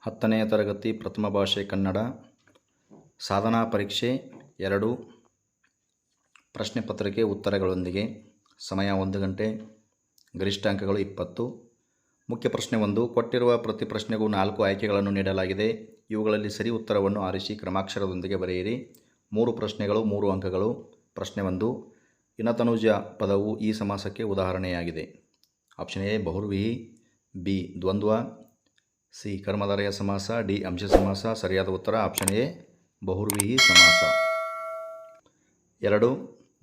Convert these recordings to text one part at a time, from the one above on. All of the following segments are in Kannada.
ಹತ್ತನೆಯ ತರಗತಿ ಪ್ರಥಮ ಭಾಷೆ ಕನ್ನಡ. ಸಾಧನಾ ಪರೀಕ್ಷೆ ಎರಡು. ಪ್ರಶ್ನೆ ಪತ್ರಿಕೆ ಉತ್ತರಗಳೊಂದಿಗೆ. ಸಮಯ ಒಂದು ಗಂಟೆ. ಗರಿಷ್ಠ ಅಂಕಗಳು ಇಪ್ಪತ್ತು. ಮುಖ್ಯ ಪ್ರಶ್ನೆ ಒಂದು. ಕೊಟ್ಟಿರುವ ಪ್ರತಿ ಪ್ರಶ್ನೆಗೂ ನಾಲ್ಕು ಆಯ್ಕೆಗಳನ್ನು ನೀಡಲಾಗಿದೆ. ಇವುಗಳಲ್ಲಿ ಸರಿ ಉತ್ತರವನ್ನು ಆರಿಸಿ ಕ್ರಮಾಕ್ಷರದೊಂದಿಗೆ ಬರೆಯಿರಿ. ಮೂರು ಪ್ರಶ್ನೆಗಳು, ಮೂರು ಅಂಕಗಳು. ಪ್ರಶ್ನೆ ಒಂದು. ಇನತನುಜ ಪದವು ಈ ಸಮಾಸಕ್ಕೆ ಉದಾಹರಣೆಯಾಗಿದೆ. ಆಪ್ಷನ್ ಎ ಬಹುರ್ವಿಹಿ ಬಿ, ದ್ವಂದ್ವ. ಸಿ. ಕರ್ಮಧಾರಯ ಸಮಾಸ, ಡಿ. ಅಂಶ ಸಮಾಸ, ಸರಿಯಾದ ಉತ್ತರ, ಆಪ್ಷನ್ ಎ, ಬಹುರ್ವಿಹಿ ಸಮಾಸ. ಎರಡು,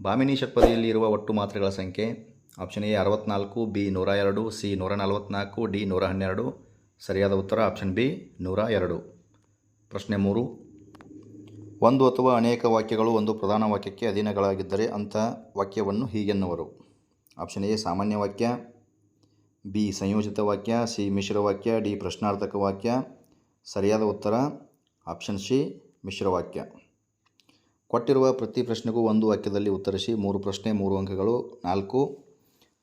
ಬಾಮಿನಿ ಷಟ್ಪದಿಯಲ್ಲಿ ಇರುವ ಒಟ್ಟು ಮಾತ್ರೆಗಳ ಸಂಖ್ಯೆ, ಆಪ್ಷನ್ ಎ ಅರವತ್ನಾಲ್ಕು, ಬಿ ನೂರ ಎರಡು, ಸಿ ನೂರ ನಲವತ್ನಾಲ್ಕು, ಡಿ ನೂರ ಹನ್ನೆರಡು, ಸರಿಯಾದ ಉತ್ತರ, ಆಪ್ಷನ್ ಬಿ ನೂರ ಎರಡು. ಪ್ರಶ್ನೆ ಮೂರು, ಒಂದು ಅಥವಾ ಅನೇಕ ವಾಕ್ಯಗಳು ಒಂದು ಪ್ರಧಾನ ವಾಕ್ಯಕ್ಕೆ ಅಧೀನಗಳಾಗಿದ್ದರೆ ಅಂಥ ವಾಕ್ಯವನ್ನು ಹೀಗೆನ್ನುವರು. ಆಪ್ಷನ್ ಎ, ಸಾಮಾನ್ಯ ವಾಕ್ಯ ಬಿ, ಸಂಯೋಜಿತ ವಾಕ್ಯ, ಸಿ, ಮಿಶ್ರ ವಾಕ್ಯ, ಡಿ, ಪ್ರಶ್ನಾರ್ಥಕ ವಾಕ್ಯ, ಸರಿಯಾದ ಉತ್ತರ, ಆಪ್ಷನ್ ಸಿ, ಮಿಶ್ರ ವಾಕ್ಯ. ಕೊಟ್ಟಿರುವ ಪ್ರತಿ ಪ್ರಶ್ನೆಗೂ ಒಂದು ವಾಕ್ಯದಲ್ಲಿ ಉತ್ತರಿಸಿ ಮೂರು ಪ್ರಶ್ನೆ, ಮೂರು ಅಂಕಗಳು, ನಾಲ್ಕು.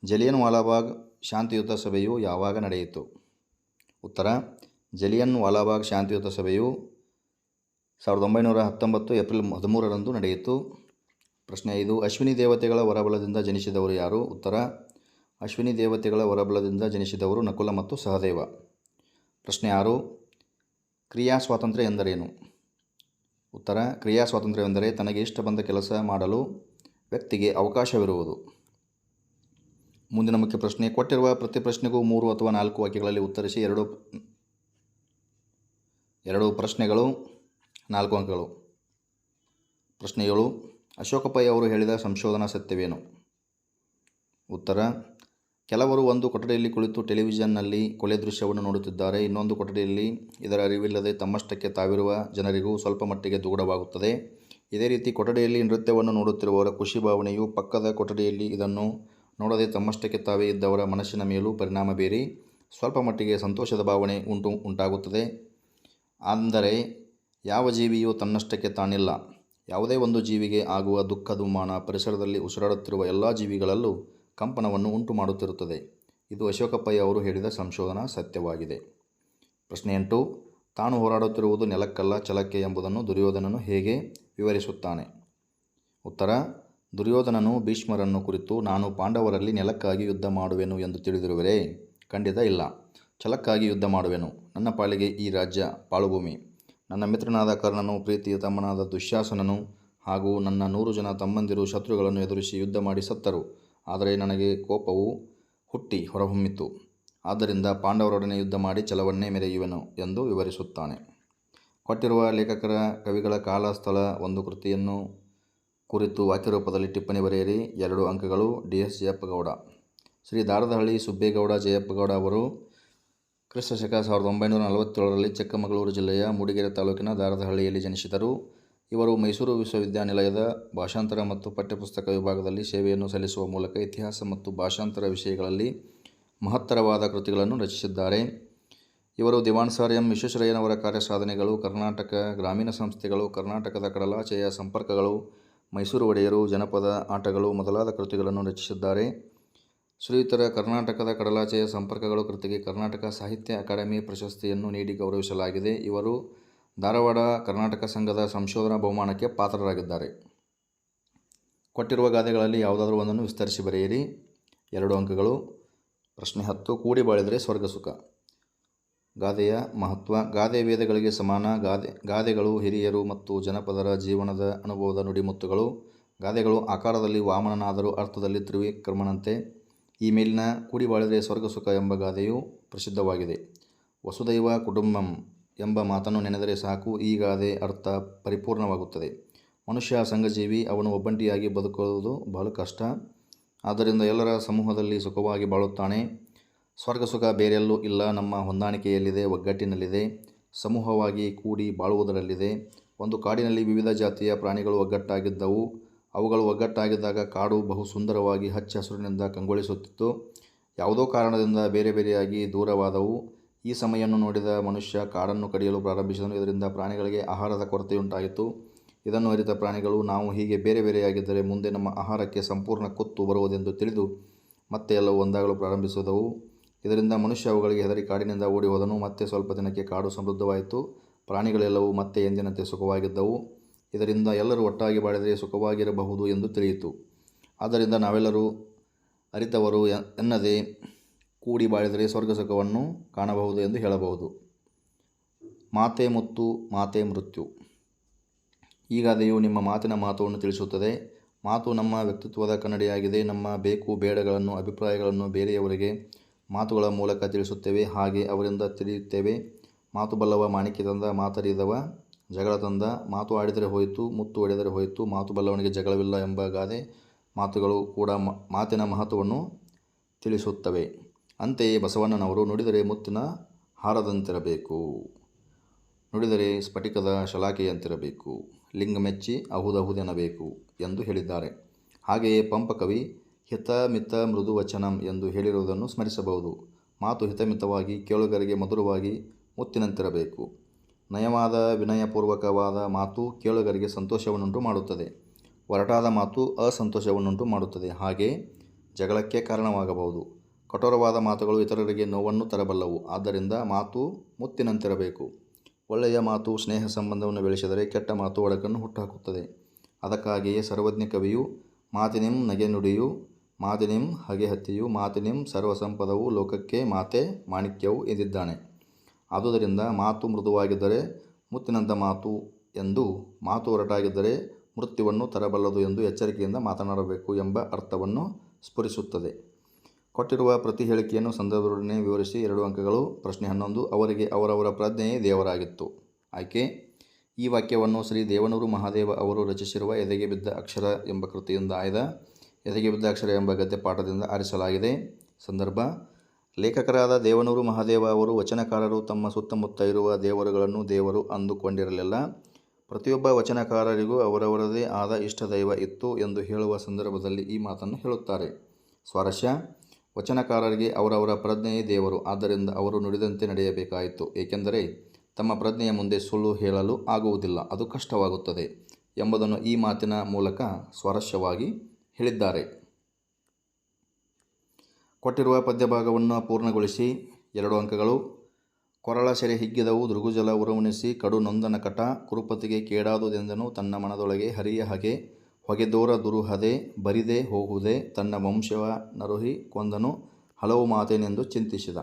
ಜಲಿಯನ್ ವಾಲಾಬಾಗ್ ಶಾಂತಿಯುತ ಸಭೆಯು ಯಾವಾಗ ನಡೆಯಿತು? ಉತ್ತರ, ಜಲಿಯನ್ ವಾಲಾಬಾಗ್ ಶಾಂತಿಯುತ ಸಭೆಯು ಸಾವಿರದ ಒಂಬೈನೂರ ಹತ್ತೊಂಬತ್ತು ಏಪ್ರಿಲ್ ಹದಿಮೂರರಂದು ನಡೆಯಿತು. ಪ್ರಶ್ನೆ ಐದು, ಅಶ್ವಿನಿ ದೇವತೆಗಳ ವರಬಲದಿಂದ ಜನಿಸಿದವರು ಯಾರು? ಉತ್ತರ ಅಶ್ವಿನಿ ದೇವತೆಗಳ ಹೊರಬಲದಿಂದ ಜನಿಸಿದವರು ನಕುಲ ಮತ್ತು ಸಹದೇವ. ಪ್ರಶ್ನೆ ಆರು, ಕ್ರಿಯಾ ಸ್ವಾತಂತ್ರ್ಯ ಎಂದರೇನು? ಉತ್ತರ, ಕ್ರಿಯಾ ಸ್ವಾತಂತ್ರ್ಯವೆಂದರೆ ತನಗೆ ಇಷ್ಟ ಬಂದ ಕೆಲಸ ಮಾಡಲು ವ್ಯಕ್ತಿಗೆ ಅವಕಾಶವಿರುವುದು. ಮುಂದಿನ ಮುಖ್ಯ ಪ್ರಶ್ನೆ, ಕೊಟ್ಟಿರುವ ಪ್ರತಿ ಪ್ರಶ್ನೆಗೂ ಮೂರು ಅಥವಾ ನಾಲ್ಕು ವಾಕ್ಯಗಳಲ್ಲಿ ಉತ್ತರಿಸಿ ಎರಡು ಎರಡು ಪ್ರಶ್ನೆಗಳು, ನಾಲ್ಕು ಅಂಕಗಳು. ಪ್ರಶ್ನೆ ಏಳು ಅಶೋಕ ಪೈ ಅವರು ಹೇಳಿದ ಸಂಶೋಧನಾ ಸತ್ಯವೇನು? ಉತ್ತರ ಕೆಲವರು ಒಂದು ಕೊಠಡಿಯಲ್ಲಿ ಕುಳಿತು ಟೆಲಿವಿಷನ್ನಲ್ಲಿ ಕೊಲೆ ದೃಶ್ಯವನ್ನು ನೋಡುತ್ತಿದ್ದಾರೆ. ಇನ್ನೊಂದು ಕೊಠಡಿಯಲ್ಲಿ ಇದರ ಅರಿವಿಲ್ಲದೆ ತಮ್ಮಷ್ಟಕ್ಕೆ ತಾವಿರುವ ಜನರಿಗೂ ಸ್ವಲ್ಪ ಮಟ್ಟಿಗೆ ದುಗುಡವಾಗುತ್ತದೆ ಇದೇ ರೀತಿ ಕೊಠಡಿಯಲ್ಲಿ ನೃತ್ಯವನ್ನು ನೋಡುತ್ತಿರುವವರ ಖುಷಿ ಭಾವನೆಯು ಪಕ್ಕದ ಕೊಠಡಿಯಲ್ಲಿ ಇದನ್ನು ನೋಡದೆ ತಮ್ಮಷ್ಟಕ್ಕೆ ತಾವೇ ಇದ್ದವರ ಮನಸ್ಸಿನ ಮೇಲೂ ಪರಿಣಾಮ ಬೀರಿ ಸ್ವಲ್ಪ ಮಟ್ಟಿಗೆ ಸಂತೋಷದ ಭಾವನೆ ಉಂಟು, ಉಂಟಾಗುತ್ತದೆ. ಅಂದರೆ ಯಾವ ಜೀವಿಯೂ ತನ್ನಷ್ಟಕ್ಕೆ ತಾನಿಲ್ಲ. ಯಾವುದೇ ಒಂದು ಜೀವಿಗೆ ಆಗುವ ದುಃಖ, ದುಮ್ಮಾನ ಪರಿಸರದಲ್ಲಿ ಉಸಿರಾಡುತ್ತಿರುವ ಎಲ್ಲ ಜೀವಿಗಳಲ್ಲೂ ಕಂಪನವನ್ನು ಉಂಟು ಮಾಡುತ್ತಿರುತ್ತದೆ ಇದು ಅಶೋಕಪ್ಪಯ್ಯ ಅವರು ಹೇಳಿದ ಸಂಶೋಧನಾ ಸತ್ಯವಾಗಿದೆ. ಪ್ರಶ್ನೆ ಎಂಟು ತಾನು ಹೋರಾಡುತ್ತಿರುವುದು ನೆಲಕ್ಕಲ್ಲ ಛಲಕ್ಕೆ ಎಂಬುದನ್ನು ದುರ್ಯೋಧನನು ಹೇಗೆ ವಿವರಿಸುತ್ತಾನೆ? ಉತ್ತರ, ದುರ್ಯೋಧನನು ಭೀಷ್ಮರನ್ನು ಕುರಿತು, ನಾನು ಪಾಂಡವರಲ್ಲಿ ನೆಲಕ್ಕಾಗಿ ಯುದ್ಧ ಮಾಡುವೆನು ಎಂದು ತಿಳಿದಿರುವರೇ? ಖಂಡಿತ ಇಲ್ಲ. ಛಲಕ್ಕಾಗಿ ಯುದ್ಧ ಮಾಡುವೆನು. ನನ್ನ ಪಾಲಿಗೆ ಈ ರಾಜ್ಯ ಪಾಳುಭೂಮಿ. ನನ್ನ ಮಿತ್ರನಾದ ಕರ್ಣನು, ಪ್ರೀತಿಯ ತಮ್ಮನಾದ ದುಶ್ಯಾಸನನು ಹಾಗೂ ನನ್ನ ನೂರು ಜನ ತಮ್ಮಂದಿರು ಶತ್ರುಗಳನ್ನು ಎದುರಿಸಿ ಯುದ್ಧ ಮಾಡಿ ಸತ್ತರು. ಆದರೆ ನನಗೆ ಕೋಪವು ಹುಟ್ಟಿ ಹೊರಹೊಮ್ಮಿತು. ಆದ್ದರಿಂದ ಪಾಂಡವರೊಡನೆ ಯುದ್ಧ ಮಾಡಿ ಛಲವನ್ನೇ ಮೆರೆಯುವೆನು ಎಂದು ವಿವರಿಸುತ್ತಾನೆ. ಕೊಟ್ಟಿರುವ ಲೇಖಕರ ಕವಿಗಳ ಕಾಲ ಸ್ಥಳ ಒಂದು ಕೃತಿಯನ್ನು ಕುರಿತು ವಾಕ್ಯರೂಪದಲ್ಲಿ ಟಿಪ್ಪಣಿ ಬರೆಯಿರಿ. ಎರಡು ಅಂಕಗಳು ಡಿ ಎಸ್ ಜಯಪ್ಪಗೌಡ. ಶ್ರೀ ದಾರದಹಳ್ಳಿ ಸುಬ್ಬೇಗೌಡ ಜಯಪ್ಪಗೌಡ ಅವರು ಕ್ರಿಸ್ತಶಕ ಸಾವಿರದ ಒಂಬೈನೂರ ನಲವತ್ತೇಳರಲ್ಲಿ ಚಿಕ್ಕಮಗಳೂರು ಜಿಲ್ಲೆಯ ಮೂಡಿಗೆರೆ ತಾಲೂಕಿನ ದಾರದಹಳ್ಳಿಯಲ್ಲಿ ಜನಿಸಿದರು. ಇವರು ಮೈಸೂರು ವಿಶ್ವವಿದ್ಯಾನಿಲಯದ ಭಾಷಾಂತರ ಮತ್ತು ಪಠ್ಯಪುಸ್ತಕ ವಿಭಾಗದಲ್ಲಿ ಸೇವೆಯನ್ನು ಸಲ್ಲಿಸುವ ಮೂಲಕ ಇತಿಹಾಸ ಮತ್ತು ಭಾಷಾಂತರ ವಿಷಯಗಳಲ್ಲಿ ಮಹತ್ತರವಾದ ಕೃತಿಗಳನ್ನು ರಚಿಸಿದ್ದಾರೆ. ಇವರು ದಿವಾನ್ ಸಾರ್ ಎಂ ವಿಶ್ವೇಶ್ವರಯ್ಯನವರ ಕಾರ್ಯಸಾಧನೆಗಳು, ಕರ್ನಾಟಕ ಗ್ರಾಮೀಣ ಸಂಸ್ಥೆಗಳು, ಕರ್ನಾಟಕದ ಕಡಲಾಚೆಯ ಸಂಪರ್ಕಗಳು, ಮೈಸೂರು ಒಡೆಯರು, ಜನಪದ ಆಟಗಳು ಮೊದಲಾದ ಕೃತಿಗಳನ್ನು ರಚಿಸಿದ್ದಾರೆ. ಶ್ರೀಯುತರ ಕರ್ನಾಟಕದ ಕಡಲಾಚೆಯ ಸಂಪರ್ಕಗಳು ಕೃತಿಗೆ ಕರ್ನಾಟಕ ಸಾಹಿತ್ಯ ಅಕಾಡೆಮಿ ಪ್ರಶಸ್ತಿಯನ್ನು ನೀಡಿ ಗೌರವಿಸಲಾಗಿದೆ. ಇವರು ಧಾರವಾಡ ಕರ್ನಾಟಕ ಸಂಘದ ಸಂಶೋಧನಾ ಬಹುಮಾನಕ್ಕೆ ಪಾತ್ರರಾಗಿದ್ದಾರೆ. ಕೊಟ್ಟಿರುವ ಗಾದೆಗಳಲ್ಲಿ ಯಾವುದಾದ್ರೂ ಒಂದನ್ನು ವಿಸ್ತರಿಸಿ ಬರೆಯಿರಿ. ಎರಡು ಅಂಕಗಳು. ಪ್ರಶ್ನೆ ಹತ್ತು. ಕೂಡಿ ಬಾಳಿದರೆ ಸ್ವರ್ಗ ಸುಖ. ಗಾದೆಯ ಮಹತ್ವ. ಗಾದೆ ವೇದಗಳಿಗೆ ಸಮಾನ. ಗಾದೆ, ಗಾದೆಗಳು ಹಿರಿಯರು ಮತ್ತು ಜನಪದರ ಜೀವನದ ಅನುಭವದ ನುಡಿಮುತ್ತುಗಳು. ಗಾದೆಗಳು ಆಕಾರದಲ್ಲಿ ವಾಮನನಾದರೂ ಅರ್ಥದಲ್ಲಿ ತ್ರಿವಿಕ್ರಮನಂತೆ. ಈ ಮೇಲಿನ ಕೂಡಿ ಬಾಳಿದರೆ ಸ್ವರ್ಗ ಸುಖ ಎಂಬ ಗಾದೆಯು ಪ್ರಸಿದ್ಧವಾಗಿದೆ. ವಸುದೈವ ಕುಟುಂಬಂ. ಎಂಬ ಮಾತನ್ನು ನೆನೆದರೆ ಸಾಕು. ಈಗ ಅದೇ ಅರ್ಥ ಪರಿಪೂರ್ಣವಾಗುತ್ತದೆ. ಮನುಷ್ಯ ಸಂಘಜೀವಿ, ಅವನು ಒಬ್ಬಂಟಿಯಾಗಿ ಬದುಕುವುದು ಬಹಳ ಕಷ್ಟ. ಆದ್ದರಿಂದ ಎಲ್ಲರ ಸಮೂಹದಲ್ಲಿ ಸುಖವಾಗಿ ಬಾಳುತ್ತಾನೆ. ಸ್ವರ್ಗ ಸುಖ ಬೇರೆಲ್ಲೂ ಇಲ್ಲ. ನಮ್ಮ ಹೊಂದಾಣಿಕೆಯಲ್ಲಿದೆ, ಒಗ್ಗಟ್ಟಿನಲ್ಲಿದೆ. ಸಮೂಹವಾಗಿ ಕೂಡಿ ಬಾಳುವುದರಲ್ಲಿದೆ. ಒಂದು ಕಾಡಿನಲ್ಲಿ ವಿವಿಧ ಜಾತಿಯ ಪ್ರಾಣಿಗಳು ಒಗ್ಗಟ್ಟಾಗಿದ್ದವು. ಅವುಗಳು ಒಗ್ಗಟ್ಟಾಗಿದ್ದಾಗ ಕಾಡು ಬಹು ಸುಂದರವಾಗಿ ಹಚ್ಚ ಹಸುರಿನಿಂದ ಕಂಗೊಳಿಸುತ್ತಿತ್ತು. ಯಾವುದೋ ಕಾರಣದಿಂದ ಬೇರೆ ಬೇರೆಯಾಗಿ ದೂರವಾದವು. ಈ ಸಮಯವನ್ನು ನೋಡಿದ ಮನುಷ್ಯ ಕಾಡನ್ನು ಕಡಿಯಲು ಪ್ರಾರಂಭಿಸಿದನು. ಇದರಿಂದ ಪ್ರಾಣಿಗಳಿಗೆ ಆಹಾರದ ಕೊರತೆಯುಂಟಾಯಿತು. ಇದನ್ನು ಅರಿತ ಪ್ರಾಣಿಗಳು, ನಾವು ಹೀಗೆ ಬೇರೆ ಬೇರೆಯಾಗಿದ್ದರೆ ಮುಂದೆ ನಮ್ಮ ಆಹಾರಕ್ಕೆ ಸಂಪೂರ್ಣ ಕುತ್ತು ಬರುವುದೆಂದು ತಿಳಿದು ಮತ್ತೆ ಎಲ್ಲವೂ ಒಂದಾಗಲು ಪ್ರಾರಂಭಿಸಿದವು ಇದರಿಂದ ಮನುಷ್ಯ ಅವುಗಳಿಗೆ ಹೆದರಿ ಕಾಡಿನಿಂದ ಓಡಿ ಹೋದನು. ಮತ್ತೆ ಸ್ವಲ್ಪ ದಿನಕ್ಕೆ ಕಾಡು ಸಮೃದ್ಧವಾಯಿತು. ಪ್ರಾಣಿಗಳೆಲ್ಲವೂ ಮತ್ತೆ ಎಂದಿನಂತೆ ಸುಖವಾಗಿದ್ದವು. ಇದರಿಂದ ಎಲ್ಲರೂ ಒಟ್ಟಾಗಿ ಬಾಳಿದರೆ ಸುಖವಾಗಿರಬಹುದು ಎಂದು ತಿಳಿಯಿತು. ಆದ್ದರಿಂದ ನಾವೆಲ್ಲರೂ ಅರಿತವರು ಎನ್ನದೇ ಎನ್ನದೆ ಕೂಡಿ ಬಾಳಿದರೆ ಸ್ವರ್ಗ ಸುಖವನ್ನು ಕಾಣಬಹುದು ಎಂದು ಹೇಳಬಹುದು. ಮಾತೆ ಮುತ್ತು, ಮಾತೆ ಮೃತ್ಯು. ಈ ಗಾದೆಯು ನಿಮ್ಮ ಮಾತಿನ ಮಾತುವನ್ನು ತಿಳಿಸುತ್ತದೆ. ಮಾತು ನಮ್ಮ ವ್ಯಕ್ತಿತ್ವದ ಕನ್ನಡಿಯಾಗಿದೆ. ನಮ್ಮ ಬೇಕು, ಬೇಡಗಳನ್ನು, ಅಭಿಪ್ರಾಯಗಳನ್ನು ಬೇರೆಯವರಿಗೆ ಮಾತುಗಳ ಮೂಲಕ ತಿಳಿಸುತ್ತೇವೆ. ಹಾಗೆ ಅವರಿಂದ ತಿಳಿಯುತ್ತೇವೆ. ಮಾತು ಬಲ್ಲವ ಮಾಣಿಕ್ಯ ತಂದ ಮಾತರಿದವ ಜಗಳ ತಂದ, ಮಾತು ಆಡಿದರೆ ಹೋಯಿತು, ಮುತ್ತು ಹೊಡೆದರೆ ಹೋಯಿತು, ಮಾತು ಬಲ್ಲವನಿಗೆ ಜಗಳವಿಲ್ಲ ಎಂಬ ಗಾದೆ ಮಾತುಗಳು ಕೂಡ ಮಾತಿನ ಮಹತ್ವವನ್ನು ತಿಳಿಸುತ್ತವೆ. ಅಂತೆಯೇ ಬಸವಣ್ಣನವರು ನುಡಿದರೆ ಮುತ್ತಿನ ಹಾರದಂತಿರಬೇಕು. ನುಡಿದರೆ ಸ್ಫಟಿಕದ ಶಲಾಕೆಯಂತಿರಬೇಕು. ಲಿಂಗ ಮೆಚ್ಚಿ ಅಹುದಹುದೆನಬೇಕು ಎಂದು ಹೇಳಿದ್ದಾರೆ. ಹಾಗೆಯೇ ಪಂಪಕವಿ ಹಿತ ಮಿತ ಮೃದು ವಚನಂ ಎಂದು ಹೇಳಿರುವುದನ್ನು ಸ್ಮರಿಸಬಹುದು. ಮಾತು ಹಿತಮಿತವಾಗಿ ಕೇಳುಗರಿಗೆ ಮಧುರವಾಗಿ ಮುತ್ತಿನಂತಿರಬೇಕು. ನಯವಾದ ವಿನಯಪೂರ್ವಕವಾದ ಮಾತು ಕೇಳುಗರಿಗೆ ಸಂತೋಷವನ್ನುಂಟು ಮಾಡುತ್ತದೆ. ಒರಟಾದ ಮಾತು ಅಸಂತೋಷವನ್ನುಂಟು ಮಾಡುತ್ತದೆ. ಹಾಗೆ ಜಗಳಕ್ಕೆ ಕಾರಣವಾಗಬಹುದು. ಕಠೋರವಾದ ಮಾತುಗಳು ಇತರರಿಗೆ ನೋವನ್ನು ತರಬಲ್ಲವು. ಆದ್ದರಿಂದ ಮಾತು ಮುತ್ತಿನಂತಿರಬೇಕು. ಒಳ್ಳೆಯ ಮಾತು ಸ್ನೇಹ ಸಂಬಂಧವನ್ನು ಬೆಳೆಸಿದರೆ ಕೆಟ್ಟ ಮಾತು ಒಡಕನ್ನು ಹುಟ್ಟುಹಾಕುತ್ತದೆ. ಅದಕ್ಕಾಗಿಯೇ ಸರ್ವಜ್ಞ ಕವಿಯು, ಮಾತಿನಿಂ ನಗೆ ನುಡಿಯು, ಮಾತಿನಿಂ ಹಗೆ ಹತ್ತಿಯು, ಮಾತಿನಿಂ ಸರ್ವಸಂಪದವು ಲೋಕಕ್ಕೆ ಮಾತೆ ಮಾಣಿಕ್ಯವು ಎಂದಿದ್ದಾನೆ. ಆದುದರಿಂದ ಮಾತು ಮೃದುವಾಗಿದ್ದರೆ ಮುತ್ತಿನಂತ ಮಾತು ಎಂದು, ಮಾತು ಹೊರಟಾಗಿದ್ದರೆ ಮೃತ್ಯುವನ್ನು ತರಬಲ್ಲದು ಎಂದು ಎಚ್ಚರಿಕೆಯಿಂದ ಮಾತನಾಡಬೇಕು ಎಂಬ ಅರ್ಥವನ್ನು ಸ್ಫುರಿಸುತ್ತದೆ. ಕೊಟ್ಟಿರುವ ಪ್ರತಿ ಹೇಳಿಕೆಯನ್ನು ಸಂದರ್ಭದೊಡನೆ ವಿವರಿಸಿ ಎರಡು ಅಂಕಗಳು. ಪ್ರಶ್ನೆ ಹನ್ನೊಂದು, ಅವರಿಗೆ ಅವರವರ ಪ್ರಜ್ಞೆಯೇ ದೇವರಾಗಿತ್ತು. ಆಯ್ಕೆ? ಈ ವಾಕ್ಯವನ್ನು ಶ್ರೀ ದೇವನೂರು ಮಹಾದೇವ ಅವರು ರಚಿಸಿರುವ ಎದೆಗೆ ಬಿದ್ದ ಅಕ್ಷರ ಎಂಬ ಕೃತಿಯಿಂದ ಆಯ್ದ. ಎದೆಗೆ ಬಿದ್ದ ಅಕ್ಷರ ಎಂಬ ಗದ್ಯ ಪಾಠದಿಂದ ಆರಿಸಲಾಗಿದೆ. ಸಂದರ್ಭ? ಲೇಖಕರಾದ ದೇವನೂರು ಮಹಾದೇವ ಅವರು ವಚನಕಾರರು ತಮ್ಮ ಸುತ್ತಮುತ್ತ ಇರುವ ದೇವರುಗಳನ್ನು ದೇವರು ಅಂದುಕೊಂಡಿರಲಿಲ್ಲ. ಪ್ರತಿಯೊಬ್ಬ ವಚನಕಾರರಿಗೂ ಅವರವರದೇ ಆದ ಇಷ್ಟದೈವ ಇತ್ತು ಎಂದು ಹೇಳುವ ಸಂದರ್ಭದಲ್ಲಿ ಈ ಮಾತನ್ನು ಹೇಳುತ್ತಾರೆ. ಸ್ವಾರಸ್ಯ? ವಚನಕಾರರಿಗೆ ಅವರವರ ಪ್ರಜ್ಞೆಯೇ ದೇವರು. ಆದ್ದರಿಂದ ಅವರು ನುಡಿದಂತೆ ನಡೆಯಬೇಕಾಯಿತು. ಏಕೆಂದರೆ ತಮ್ಮ ಪ್ರಜ್ಞೆಯ ಮುಂದೆ ಸುಳ್ಳು ಹೇಳಲು ಆಗುವುದಿಲ್ಲ, ಅದು ಕಷ್ಟವಾಗುತ್ತದೆ ಎಂಬುದನ್ನು ಈ ಮಾತಿನ ಮೂಲಕ ಸ್ವಾರಸ್ಯವಾಗಿ ಹೇಳಿದ್ದಾರೆ. ಕೊಟ್ಟಿರುವ ಪದ್ಯಭಾಗವನ್ನು ಪೂರ್ಣಗೊಳಿಸಿ. ಎರಡು ಅಂಕಗಳು. ಕೊರಳ ಸೆರೆ ಹಿಗ್ಗಿದವು ದೃಗುಜಲ ಉರವಣಿಸಿ ಕಡು ನೊಂದನ ಕಟ ಕುರುಪತಿಗೆ ಕೇಡಾದುದೆಂದನು, ತನ್ನ ಮನದೊಳಗೆ ಹರಿಯ ಹಗೆ ಹೊಗೆದೋರ ದುರುಹದೆ ಬರಿದೆ ಹೋಗುವುದೇ ತನ್ನ ವಂಶವ ನರುಹಿ ಕೊಂದನು ಹಲವು ಮಾತೇನೆಂದು ಚಿಂತಿಸಿದ.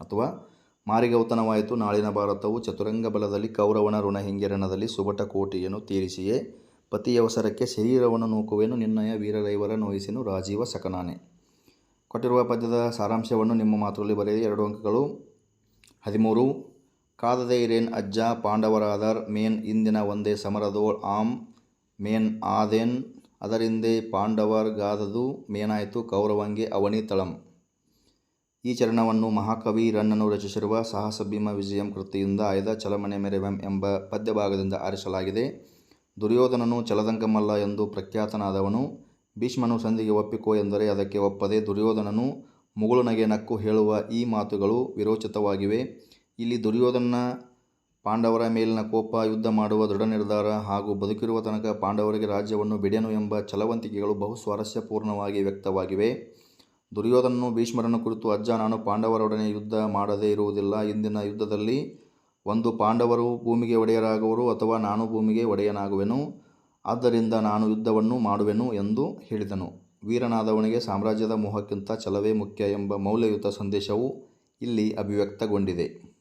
ಅಥವಾ ಮಾರಿಗೌತನವಾಯಿತು ನಾಳಿನ ಭಾರತವು ಚತುರಂಗ ಬಲದಲ್ಲಿ ಕೌರವನ ಋಣ ಹಿಂಗಿರಣದಲ್ಲಿ ಸುಬಟ ಕೋಟಿಯನ್ನು ತೀರಿಸಿಯೇ ಪತಿಯವಸರಕ್ಕೆ ಶರೀರವನ್ನು ನೂಕುವೆನು ನಿನ್ನಯ ವೀರರೈವರ ನೋಯಿಸಿನು ರಾಜೀವ ಸಕನಾನೆ. ಕೊಟ್ಟಿರುವ ಪದ್ಯದ ಸಾರಾಂಶವನ್ನು ನಿಮ್ಮ ಮಾತುಗಳಲ್ಲಿ ಬರೆಯಿರಿ. ಎರಡು ಅಂಕಗಳು. ಹದಿಮೂರು. ಕಾದದೈರೇನ್ ಅಜ್ಜ ಪಾಂಡವರಾದರ್ ಮೇನ್ ಇಂದಿನ ಒಂದೇ ಸಮರದೋಳ್ ಆಮ್ ಮೇನ್ ಆದೇನ್ ಅದರಿಂದೇ ಪಾಂಡವರ್ ಗಾದದು ಮೇನಾಯಿತು ಕೌರವಂಗೆ ಅವನಿ ತಳಂ. ಈ ಚರಣವನ್ನು ಮಹಾಕವಿ ರನ್ನನು ರಚಿಸಿರುವ ಸಾಹಸ ಭೀಮ ವಿಜಯಂ ಕೃತಿಯಿಂದ ಆಯ್ದ ಚಲಮನೆ ಮೆರೆವೆಂ ಎಂಬ ಪದ್ಯಭಾಗದಿಂದ ಆರಿಸಲಾಗಿದೆ. ದುರ್ಯೋಧನನು ಚಲದಂಕಮಲ್ಲ ಎಂದು ಪ್ರಖ್ಯಾತನಾದವನು, ಭೀಷ್ಮನು ಸಂಧಿಗೆ ಒಪ್ಪಿಕೋ ಎಂದರೆ ಅದಕ್ಕೆ ಒಪ್ಪದೆ ದುರ್ಯೋಧನನು ಮುಗುಳುನಗೆ ನಕ್ಕು ಹೇಳುವ ಈ ಮಾತುಗಳು ವಿರೋಚಿತವಾಗಿವೆ. ಇಲ್ಲಿ ದುರ್ಯೋಧನ ಪಾಂಡವರ ಮೇಲಿನ ಕೋಪ, ಯುದ್ಧ ಮಾಡುವ ದೃಢ ನಿರ್ಧಾರ ಹಾಗೂ ಬದುಕಿರುವ ತನಕ ಪಾಂಡವರಿಗೆ ರಾಜ್ಯವನ್ನು ಬಿಡೆನು ಎಂಬ ಛಲವಂತಿಕೆಗಳು ಬಹು ಸ್ವಾರಸ್ಯಪೂರ್ಣವಾಗಿ ವ್ಯಕ್ತವಾಗಿವೆ. ದುರ್ಯೋಧನನು ಭೀಷ್ಮರನ್ನು ಕುರಿತು, ಅಜ್ಜ, ನಾನು ಪಾಂಡವರೊಡನೆ ಯುದ್ಧ ಮಾಡದೇ ಇರುವುದಿಲ್ಲ. ಇಂದಿನ ಯುದ್ಧದಲ್ಲಿ ಒಂದು ಪಾಂಡವರು ಭೂಮಿಗೆ ಒಡೆಯರಾಗುವರು ಅಥವಾ ನಾನು ಭೂಮಿಗೆ ಒಡೆಯನಾಗುವೆನು. ಆದ್ದರಿಂದ ನಾನು ಯುದ್ಧವನ್ನು ಮಾಡುವೆನು ಎಂದು ಹೇಳಿದನು. ವೀರನಾದವನಿಗೆ ಸಾಮ್ರಾಜ್ಯದ ಮೋಹಕ್ಕಿಂತ ಛಲವೇ ಮುಖ್ಯ ಎಂಬ ಮೌಲ್ಯಯುತ ಸಂದೇಶವು ಇಲ್ಲಿ ಅಭಿವ್ಯಕ್ತಗೊಂಡಿದೆ.